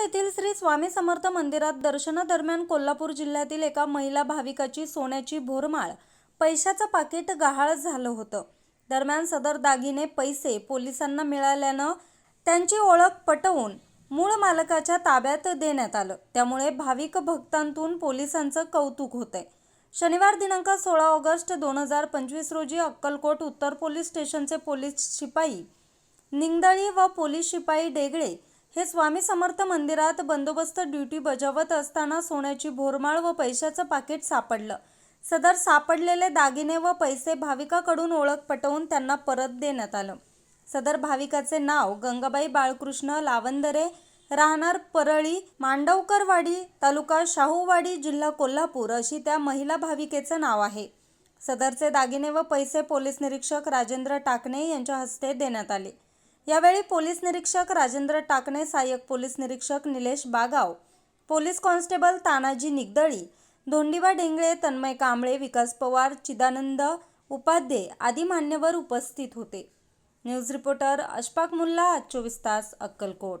येथील श्री स्वामी समर्थ मंदिरात दर्शनादरम्यान कोल्हापूर जिल्ह्यातील एका महिला भाविकाची सोन्याची भोरमाळ पैशाचं पाकिट गहाळ झालं होतं. दरम्यान सदर दागिने पैसे पोलिसांना मिळाल्यानं त्यांची ओळख पटवून मूळ मालकाच्या ताब्यात देण्यात आलं. त्यामुळे भाविक भक्तांतून पोलिसांचं कौतुक होतंय. शनिवार दिनांक सोळा ऑगस्ट दोन हजार पंचवीस रोजी अक्कलकोट उत्तर पोलीस स्टेशनचे पोलीस शिपाई निंगदळी व पोलीस शिपाई डेगळे हे स्वामी समर्थ मंदिरात बंदोबस्त ड्युटी बजावत असताना सोन्याची भोरमाळ व पैशाचं पाकिट सापडलं. सदर सापडलेले दागिने व पैसे भाविकाकडून ओळख पटवून त्यांना परत देण्यात आलं. सदर भाविकाचे नाव गंगाबाई बाळकृष्ण लावंदरे राहणार परळी मांडवकरवाडी तालुका शाहूवाडी जिल्हा कोल्हापूर अशी त्या महिला भाविकेचं नाव आहे. सदरचे दागिने व पैसे पोलीस निरीक्षक राजेंद्र टाकणे यांच्या हस्ते देण्यात आले. यावेळी पोलीस निरीक्षक राजेंद्र टाकणे सहाय्यक पोलीस निरीक्षक निलेश बागाव पोलीस कॉन्स्टेबल तानाजी निगदळी धोंडीबा डेंगळे तन्मय कांबळे विकास पवार चिदानंद उपाध्ये आदी मान्यवर उपस्थित होते. न्यूज रिपोर्टर अशफाक मुल्ला आज चोवीस तास अक्कलकोट.